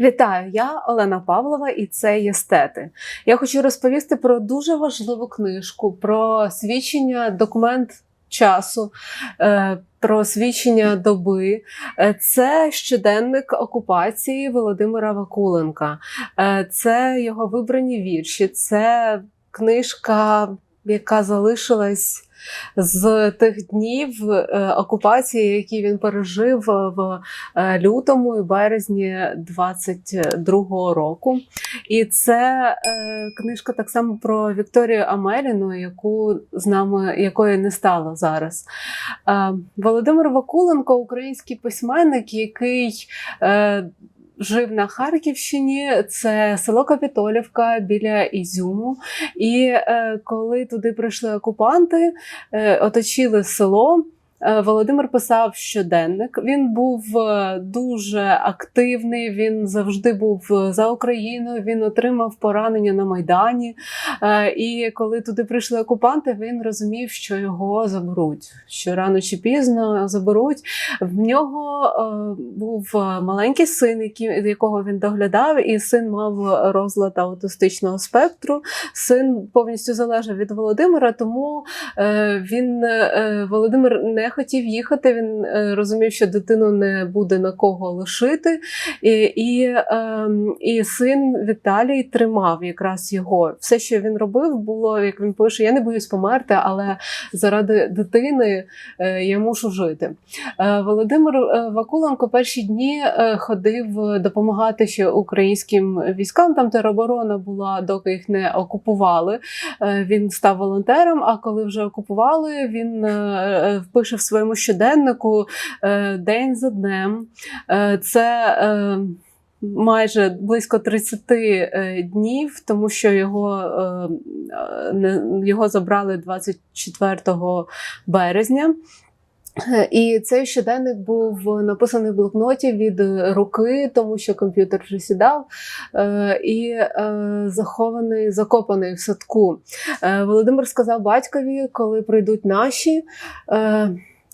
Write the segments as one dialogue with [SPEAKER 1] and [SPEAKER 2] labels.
[SPEAKER 1] Вітаю, я Олена Павлова, і це єстети. Я хочу розповісти про дуже важливу книжку, про свідчення документ часу, е, про свідчення доби. Е, Це щоденник окупації Володимира Вакуленка. Е, Це його вибрані вірші. Це книжка, яка залишилась. З тих днів е, окупації, які він пережив в е, лютому і березні 22-го року. І це е, книжка так само про Вікторію Амеліну, яку з нами якої не стало зараз. Е, Володимир Вакуленко, український письменник, який е, Жив на Харківщині, це село Капітолівка біля Ізюму. І е, коли туди прийшли окупанти, е, оточили село. Е, Володимир писав щоденник. Він був е, дуже активний. Він завжди був е, за Україною. Він отримав поранення на майдані. І коли туди прийшли окупанти, він розумів, що його заберуть. Що рано чи пізно заберуть. В нього був маленький син, якого він доглядав, і син мав розлад аутистичного спектру. Син повністю залежав від Володимира, тому він Володимир не хотів їхати. Він е, розумів, що дитину не буде на кого лишити. І, і, е, і син Віталій тримав якраз його. Все, що він робив, було як він пише: Я не боюсь померти, але заради дитини е, я мушу жити. Е, Володимир Вакуленко перші дні ходив допомагати ще українським військам, там тероборона була, доки їх не окупували. Він став волонтером. А коли вже окупували, він е, е, пише в своєму щоденнику е, день за днем. Е, Це е, майже близько 30 е, днів, тому що його, його забрали 24 березня. І цей щоденник був написаний в блокноті від руки, тому що комп'ютер вже сідав, і захований, закопаний в садку. Володимир сказав батькові, коли прийдуть наші.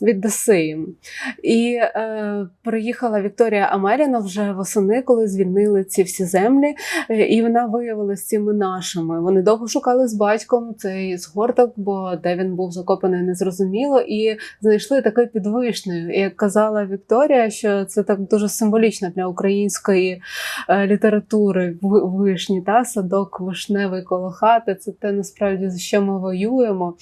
[SPEAKER 1] Віддаси їм. І е, приїхала Вікторія Амеліна вже восени, коли звільнили ці всі землі, е, і вона виявилася цими нашими. Вони довго шукали з батьком цей згорток, бо де він був закопаний, незрозуміло, і знайшли такий підвишнею. Як казала Вікторія, що це так дуже символічно для української е, літератури. Вишні, та садок вишневий коло хати. Це те насправді за що ми воюємо.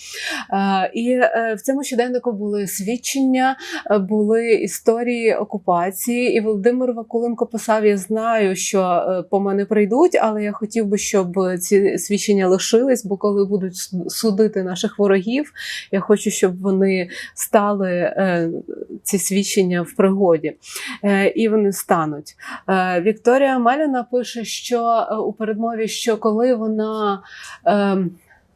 [SPEAKER 1] Е, І е, в цьому щоденнику були свідчення, е, були історії окупації. І Володимир Вакуленко писав: Я знаю, що е, по мене прийдуть, але я хотів би, щоб ці свідчення лишились, бо коли будуть судити наших ворогів, я хочу, щоб вони стали е, ці свідчення в пригоді. І вони стануть. Вікторія Меліна пише, що у передмові, що коли вона.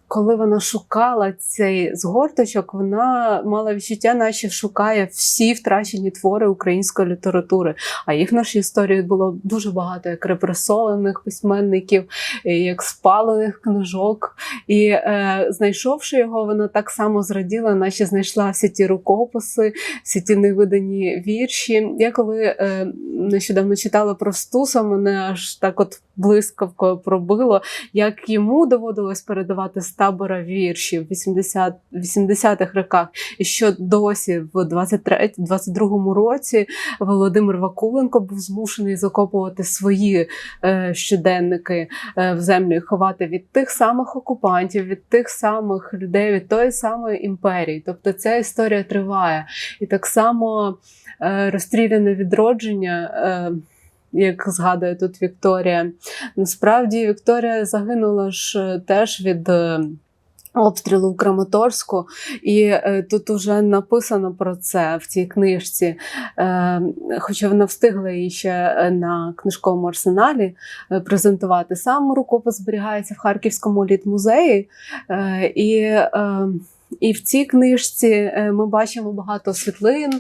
[SPEAKER 1] Коли вона шукала цей згорточок, вона мала відчуття, наче шукає всі втрачені твори української літератури. А їх в нашій історії було дуже багато як репресованих письменників, як спалених книжок. І е, знайшовши його, вона так само зраділа, наче знайшла всі ті рукописи, всі ті невидані вірші. Я коли е, нещодавно читала про Стуса, мене аж так от блискавкою пробило, як йому доводилось передавати табора вірші в 80, 80-х роках, і що досі в 23, 22-му році Володимир Вакуленко був змушений закопувати свої е, щоденники е, в землю і ховати від тих самих окупантів, від тих самих людей, від тої самої імперії. Тобто ця історія триває. І так само е, розстріляне відродження. Е, як згадує тут Вікторія, насправді Вікторія загинула ж е, теж від е, обстрілу в Краматорську, і е, тут уже написано про це в цій книжці. Е, хоча вона встигла її ще е, на книжковому арсеналі е, презентувати. Сам рукопис зберігається в Харківському літмузеї. Е, і е, І в цій книжці е, ми бачимо багато світлин,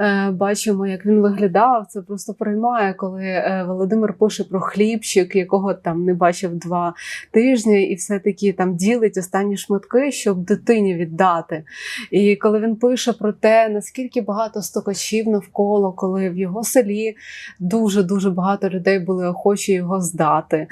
[SPEAKER 1] е, бачимо, як він виглядав. Це просто приймає, коли е, Володимир пише про хлібчик, якого там не бачив два тижні, і все-таки там ділить останні шматки, щоб дитині віддати. І коли він пише про те, наскільки багато стокачів навколо, коли в його селі дуже дуже багато людей були охочі його здати.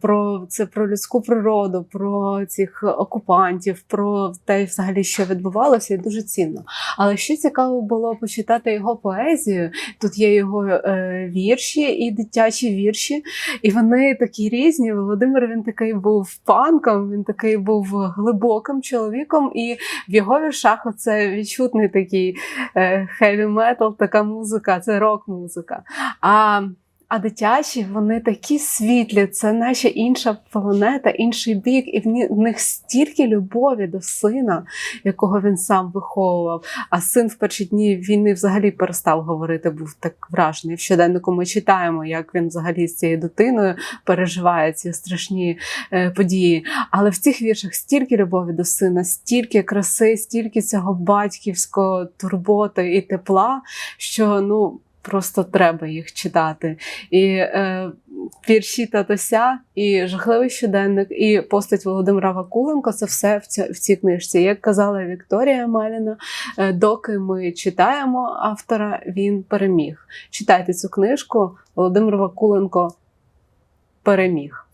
[SPEAKER 1] Про це про людську природу, про цих окупантів, про те, взагалі, що відбувалося, і дуже цінно. Але ще цікаво було почитати його поезію. Тут є його е, вірші і дитячі вірші, і вони такі різні. Володимир він такий був панком, він такий був глибоким чоловіком, і в його віршах оце відчутний такий хеві метал, така музика, це рок-музика. А а дитячі вони такі світлі, це наче інша планета, інший бік, і в них стільки любові до сина, якого він сам виховував. А син в перші дні війни взагалі перестав говорити, був так вражений. В щоденнику ми читаємо, як він взагалі з цією дитиною переживає ці страшні е, події. Але в цих віршах стільки любові до сина, стільки краси, стільки цього батьківського турботи і тепла, що ну. Просто треба їх читати. І е, вірші татуся, і жахливий щоденник, і постать Володимира Вакуленко це все в, ця, в цій книжці. Як казала Вікторія Маліна, е, доки ми читаємо автора, він переміг. Читайте цю книжку. Володимир Вакуленко переміг.